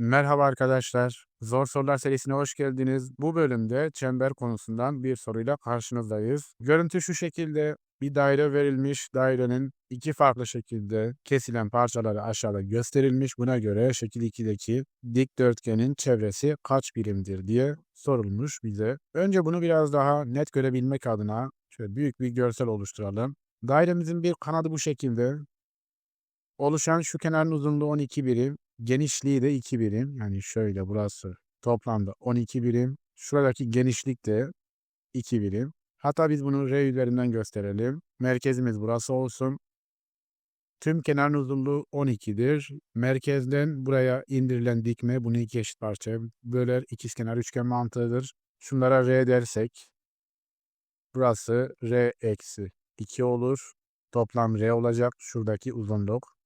Merhaba arkadaşlar. Zor Sorular serisine hoş geldiniz. Bu bölümde çember konusundan bir soruyla karşınızdayız. Görüntü şu şekilde. Bir daire verilmiş. Dairenin iki farklı şekilde kesilen parçaları aşağıda gösterilmiş. Buna göre şekil 2'deki dikdörtgenin çevresi kaç birimdir diye sorulmuş bize. Önce bunu biraz daha net görebilmek adına şöyle büyük bir görsel oluşturalım. Dairemizin bir kanadı bu şekilde. Oluşan şu kenarın uzunluğu 12 birim. Genişliği de 2 birim. Yani şöyle burası toplamda 12 birim. Şuradaki genişlik de 2 birim. Hatta biz bunu R üzerinden gösterelim. Merkezimiz burası olsun. Tüm kenarın uzunluğu 12'dir. Merkezden buraya indirilen dikme bunu iki eşit parçaya böler. İkizkenar üçgen mantığıdır. Şunlara R dersek burası R eksi 2 olur. Toplam R olacak. Şuradaki uzunluk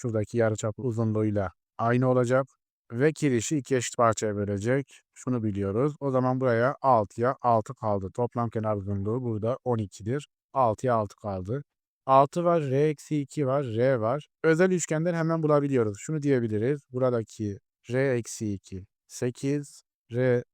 şuradaki yarıçap uzunluğuyla aynı olacak ve kirişi iki eşit parçaya bölecek. Şunu biliyoruz. O zaman buraya 6'ya 6 kaldı. Toplam kenar uzunluğu burada 12'dir. 6'ya 6 kaldı. 6 var, R eksi 2 var, R var. Özel üçgenden hemen bulabiliyoruz. Şunu diyebiliriz. Buradaki R eksi 2 8, R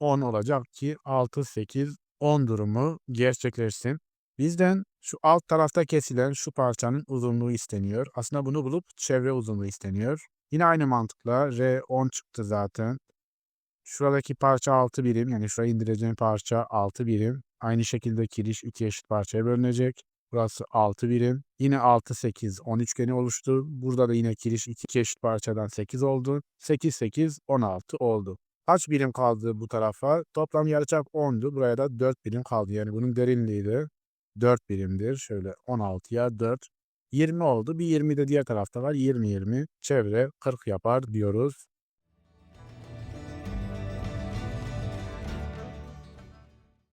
10 olacak ki 6, 8, 10 durumu gerçekleşsin. Bizden şu alt tarafta kesilen şu parçanın uzunluğu isteniyor. Aslında bunu bulup çevre uzunluğu isteniyor. Yine aynı mantıkla R 10 çıktı zaten. Şuradaki parça 6 birim yani şuraya indireceğim parça 6 birim. Aynı şekilde kiriş iki eşit parçaya bölünecek. Burası 6 birim. Yine 6, 8, 10 üçgeni oluştu. Burada da yine kiriş iki eşit parçadan 8 oldu. 8, 8, 16 oldu. Kaç birim kaldı bu tarafa? Toplam yarıçap 10'du. Buraya da 4 birim kaldı. Yani bunun derinliği de 4 birimdir. Şöyle 16'ya 4. 20 oldu. Bir 20 de diğer tarafta var. 20 20. Çevre 40 yapar diyoruz.